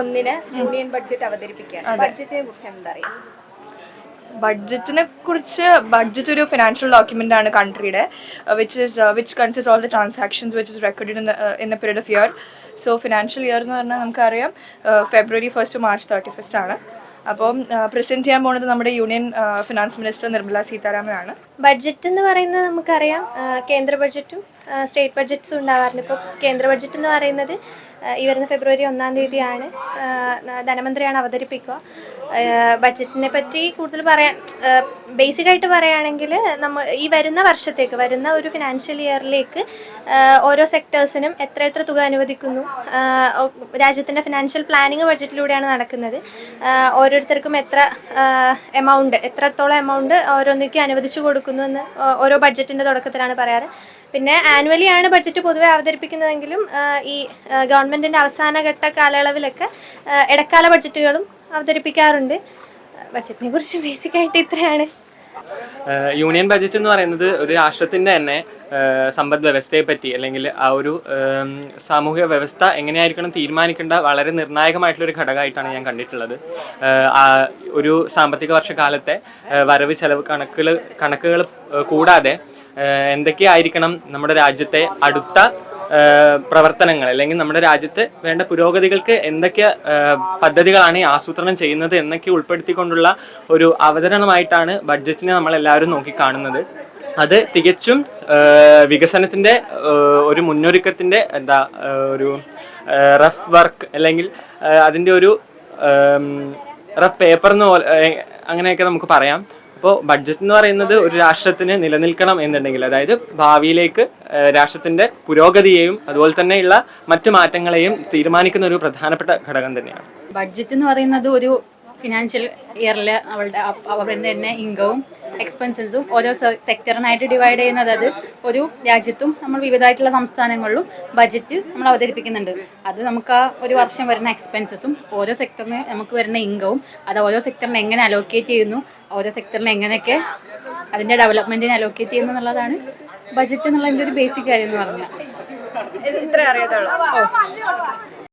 ഒന്നിന് union budget അവതരിപ്പിക്കുകയാണ്. ബഡ്ജറ്റിനെ കുറിച്ച് എന്താ അറിയാം ബഡ്ജറ്റിനെ കുറിച്ച് ബഡ്ജറ്റ് ഒരു ഫിനാൻഷ്യൽ ഡോക്യുമെന്റ് ആണ് കൺട്രിയുടെ which is which consist all the transactions which is record in in a period of year so financial year എന്ന് പറഞ്ഞാൽ നമുക്കറിയാം February first March thirty first ആണ്. അപ്പം പ്രസന്റ് ചെയ്യാൻ പോകുന്നത് നമ്മുടെ യൂണിയൻ ഫിനാൻസ് മിനിസ്റ്റർ നിർമ്മല സീതാരാമനാണ്. ബഡ്ജറ്റ് എന്ന് പറയുന്നത് നമുക്കറിയാം കേന്ദ്ര ബഡ്ജറ്റും സ്റ്റേറ്റ് ബഡ്ജറ്റ്സ് ഉണ്ടാവാറുണ്ട്. ഇപ്പോൾ കേന്ദ്ര ബഡ്ജറ്റ് എന്ന് പറയുന്നത് ഈ വരുന്ന ഫെബ്രുവരി ഒന്നാം തീയതിയാണ് ധനമന്ത്രിയാണ് അവതരിപ്പിക്കുക. ബഡ്ജറ്റിനെ പറ്റി കൂടുതൽ പറയാൻ ബേസിക് ആയിട്ട് പറയുകയാണെങ്കിൽ നമ്മൾ ഈ വരുന്ന വർഷത്തേക്ക് വരുന്ന ഒരു ഫിനാൻഷ്യൽ ഇയറിലേക്ക് ഓരോ സെക്ടേഴ്സിനും എത്ര എത്ര തുക അനുവദിക്കുന്നു? രാജ്യത്തിന്റെ ഫിനാൻഷ്യൽ പ്ലാനിങ് ബഡ്ജറ്റിലൂടെയാണ് നടക്കുന്നത്. ഓരോരുത്തർക്കും എത്ര എമൗണ്ട് എത്രത്തോളം എമൗണ്ട് ഓരോന്നിക്കും അനുവദിച്ചു കൊടുക്കുന്നു എന്ന് ഓരോ ബഡ്ജറ്റിന്റെ തുടക്കത്തിലാണ് പറയാറ്. പിന്നെ ആനുവലി ആണ് ബഡ്ജറ്റ് പൊതുവെ അവതരിപ്പിക്കുന്നതെങ്കിലും ഈ ഗവൺമെന്റിന്റെ അവസാനഘട്ട കാലയളവിലൊക്കെ ഇടക്കാല ബഡ്ജറ്റുകളും അവതരിപ്പിക്കാറുണ്ട്. ബഡ്ജറ്റിനെ കുറിച്ച് ബേസിക്കായിട്ട് ഇത്രയാണ്. യൂണിയൻ ബജറ്റ് എന്ന് പറയുന്നത് ഒരു രാഷ്ട്രത്തിന്റെ തന്നെ സമ്പദ് വ്യവസ്ഥയെ പറ്റി അല്ലെങ്കിൽ ആ ഒരു സാമൂഹ്യ വ്യവസ്ഥ എങ്ങനെയായിരിക്കണം തീരുമാനിക്കേണ്ട വളരെ നിർണായകമായിട്ടുള്ള ഒരു ഘടകമായിട്ടാണ് ഞാൻ കണ്ടിട്ടുള്ളത്. ഒരു സാമ്പത്തിക വർഷകാലത്തെ വരവ് ചെലവ് കണക്കുകൾ കണക്കുകൾ കൂടാതെ എന്തൊക്കെയായിരിക്കണം നമ്മുടെ രാജ്യത്തെ അടുത്ത പ്രവർത്തനങ്ങൾ? അല്ലെങ്കിൽ നമ്മുടെ രാജ്യത്ത് വേണ്ട പുരോഗതികൾക്ക് എന്തൊക്കെ പദ്ധതികളാണ് ഈ ആസൂത്രണം ചെയ്യുന്നത് എന്നൊക്കെ ഉൾപ്പെടുത്തിക്കൊണ്ടുള്ള ഒരു അവതരണമായിട്ടാണ് ബഡ്ജറ്റിനെ നമ്മൾ എല്ലാവരും നോക്കിക്കാണുന്നത്. അത് തികച്ചും വികസനത്തിന്റെ ഒരു മുന്നൊരുക്കത്തിന്റെ എന്താ ഒരു റഫ് വർക്ക് അല്ലെങ്കിൽ അതിന്റെ ഒരു റഫ് പേപ്പർ എന്ന് പോലെ അങ്ങനെയൊക്കെ നമുക്ക് പറയാം. അപ്പോൾ ബഡ്ജറ്റ് എന്ന് പറയുന്നത് ഒരു രാഷ്ട്രത്തിന് നിലനിൽക്കണം എന്നുണ്ടെങ്കിൽ അതായത് ഭാവിയിലേക്ക് രാഷ്ട്രത്തിന്റെ പുരോഗതിയെയും അതുപോലെ തന്നെയുള്ള മറ്റു മാറ്റങ്ങളെയും തീരുമാനിക്കുന്ന ഒരു പ്രധാനപ്പെട്ട ഘടകം തന്നെയാണ്. ബഡ്ജറ്റ് എന്ന് പറയുന്നത് ഒരു ഫിനാൻഷ്യൽ ഇയറിൽ അവളുടെ അവരുടെ തന്നെ ഇൻകവും എക്സ്പെൻസസും ഓരോ സെക്ടറിനായിട്ട് ഡിവൈഡ് ചെയ്യുന്നത് അത് ഒരു രാജ്യത്തും നമ്മൾ വിവിധമായിട്ടുള്ള സംസ്ഥാനങ്ങളിലും ബജറ്റ് നമ്മൾ അവതരിപ്പിക്കുന്നുണ്ട്. അത് നമുക്ക് ആ ഒരു വർഷം വരുന്ന എക്സ്പെൻസസും ഓരോ സെക്ടറിന് നമുക്ക് വരുന്ന ഇൻകവും അത് ഓരോ സെക്ടറിന് എങ്ങനെ അലോക്കേറ്റ് ചെയ്യുന്നു ഓരോ സെക്ടറിന് എങ്ങനെയൊക്കെ അതിന്റെ ഡെവലപ്മെന്റിന് അലോക്കേറ്റ് ചെയ്യുന്നു എന്നുള്ളതാണ് ബഡ്ജറ്റ് എന്നുള്ളതിന്റെ ഒരു ബേസിക് കാര്യം എന്ന് പറഞ്ഞാൽ. ഇത് ഇത്ര അറിയാത്തുള്ളൂ.